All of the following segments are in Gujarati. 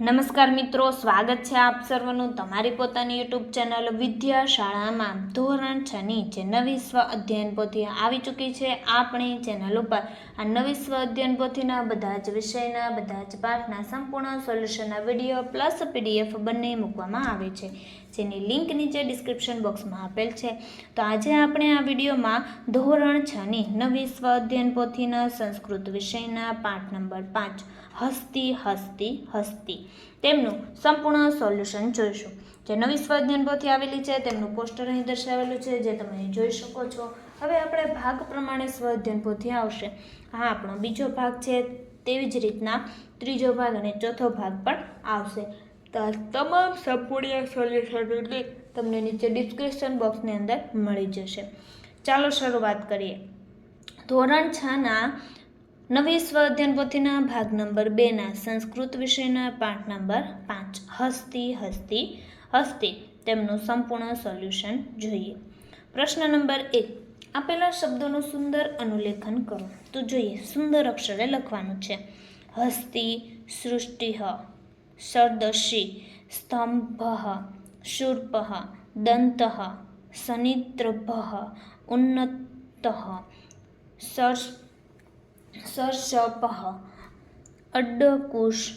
નમસ્કાર મિત્રો, સ્વાગત છે આપ સર્વનું તમારી પોતાની યુટ્યુબ ચેનલ વિદ્યા શાળામાં ધોરણની જે નવી સ્વ અધ્યયન પોથી આવી ચૂકી છે આપણી ચેનલ ઉપર. આ નવી સ્વ અધ્યયન પોથીના બધા જ વિષયના, બધા જ પાઠના સંપૂર્ણ સોલ્યુશનના વીડિયો પ્લસ પીડીએફ બંને મૂકવામાં આવે છે. જેની લિંક નીચે ડિસ્ક્રિપ્શન બોક્સમાં આપેલ છે. તો આજે આપણે આ વિડીયોમાં ધોરણ છની નવી સ્વ અધ્યયન પોથીના સંસ્કૃત વિષયના પાઠ નંબર પાંચ, હસ્તી હસ્તી હસ્તી. તેમનું સંપૂર્ણ સોલ્યુશન જોઈશું. જે નવી સ્વાધ્યાયન પોથી આવેલી છે, તેમનું પોસ્ટર અહીં દર્શાવેલું છે, જે તમે જોઈ શકો છો. હવે આપણે ભાગ પ્રમાણે સ્વાધ્યાયન પોથી આવશે. આ આપણો બીજો ભાગ છે, તેવી જ રીતના ત્રીજો ભાગ અને ચોથો ભાગ પણ આવશે. આ તમામ સંપૂર્ણ સોલ્યુશનનું તમને નીચે ડિસ્ક્રિપ્શન બોક્સની અંદર મળી જશે. ચાલો શરૂઆત કરીએ. ધોરણ છના નવી સ્વ અધ્યયન પોથીના ભાગ નંબર બેના સંસ્કૃત વિષયના પાઠ નંબર પાંચ. હસ્તી હસ્તી હસ્તી તેમનું સંપૂર્ણ સોલ્યુશન જોઈએ. પ્રશ્ન નંબર એક. આપેલા શબ્દોનું સુંદર અનુલેખન કરો. તો જોઈએ, સુંદર અક્ષરે લખવાનું છે. હસ્તી સૃષ્ટિ સરદર્શી સ્તંભ શૂર્પ દંત સનિદ્રભ ઉન્નત સર્ષ સર્ષપ અડ્ડકુશ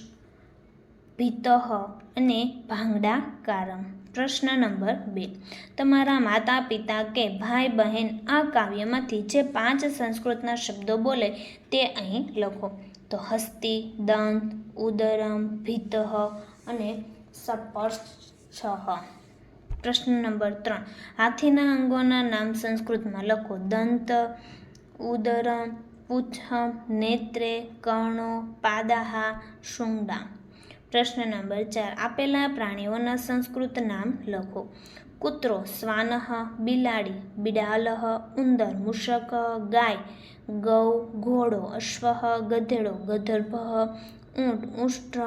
ભીત અને ભાંગડા કારમ પ્રશ્ન નંબર બે, તમારા માતા પિતા કે ભાઈ બહેન આ કાવ્યમાંથી જે પાંચ સંસ્કૃતના શબ્દો બોલે તે અહીં લખો। તો હસ્તી, દંત, ઉદરમ ભીત અને સપર્શ પ્રશ્ન નંબર ત્રણ. હાથીના અંગોના નામ સંસ્કૃતમાં લખો. દંત, ઉદરમ પૂછમ નેત્રે, કર્ણો, પાદાહા શુંડા પ્રશ્ન નંબર ચાર. આપેલા પ્રાણીઓના સંસ્કૃત નામ લખો. કૂતરો શ્વાન બિલાડી બિડાલઃ ઉંદર, મૂષક, ગાય, ગૌ, ઘોડો અશ્વ ગધેડો, ગધર્ભ, ઊંટ, ઉષ્ઠ,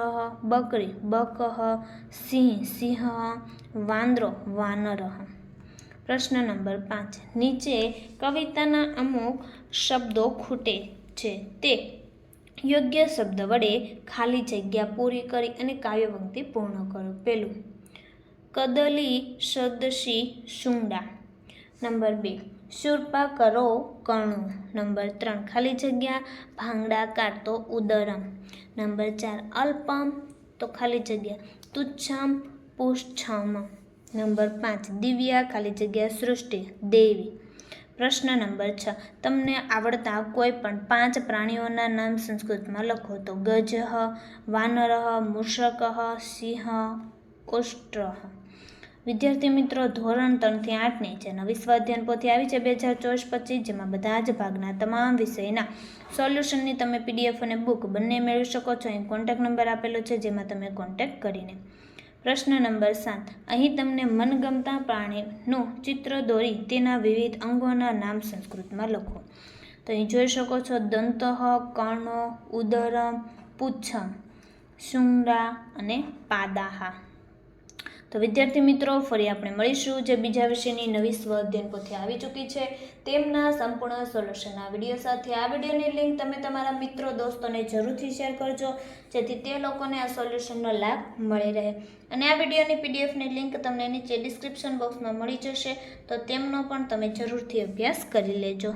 બકરી બક સિંહ સિંહ, વાંદરો, વાનર. પ્રશ્ન નંબર પાંચ. નીચે કવિતાના અમુક શબ્દો ખૂટે છે. તે યોગ્ય શબ્દ વડે ખાલી જગ્યા પૂરી કરી અને કાવ્યપંક્તિ પૂર્ણ કરો. પેલું કદલી સદશી શુંડા. નંબર બે, શુર્પા કરો કણું. નંબર ત્રણ, ખાલી જગ્યા ભાંગડા કાઢતો ઉદરમ. નંબર ચાર, અલ્પમ તો ખાલી જગ્યા તુચ્છમ પુષ્છમ. નંબર પાંચ, દિવ્યા ખાલી જગ્યા સૃષ્ટિ, દેવી. પ્રશ્ન નંબર છ, તમને આવડતા કોઈ પણ પાંચ પ્રાણીઓના નામ સંસ્કૃતમાં લખો તો ગજ વાનર મૂષક સિંહ ઓષ્ટ્ર વિદ્યાર્થી મિત્રો, ધોરણ ત્રણથી આઠની જે નવી સ્વાધ્યાયન પોથી આવી છે બે હજાર ચોવીસ પચીસ જેમાં બધા જ ભાગના તમામ વિષયના સોલ્યુશનની તમે પીડીએફ અને બુક બંને મેળવી શકો છો. અહીં કોન્ટેક્ટ નંબર આપેલો છે, જેમાં તમે કોન્ટેક્ટ કરીને. પ્રશ્ન નંબર સાત. અહીં તમને મનગમતા પ્રાણીનું ચિત્ર દોરી તેના વિવિધ અંગોના નામ સંસ્કૃતમાં લખો. તો અહીં જોઈ શકો છો, દંત, કર્ણો, ઉદરમ, પુચ્છમ શુંડા અને પાદાહા. તો વિદ્યાર્થી મિત્રો, ફરી આપણે મળીશું જે બીજા વિષયની નવી સ્વ અધ્યયન પોથી આવી ચૂકી છે. તેમના સંપૂર્ણ સોલ્યુશનના વીડિયો સાથે. આ વિડીયોની લિંક તમે તમારા મિત્રો, દોસ્તોને જરૂરથી શેર કરજો, જેથી તે લોકોને આ સોલ્યુશનનો લાભ મળી રહે. અને આ વિડીયોની પીડીએફની લિંક તમને નીચે ડિસ્ક્રિપ્શન બોક્સમાં મળી જશે, તો તેમનો પણ તમે જરૂરથી અભ્યાસ કરી લેજો.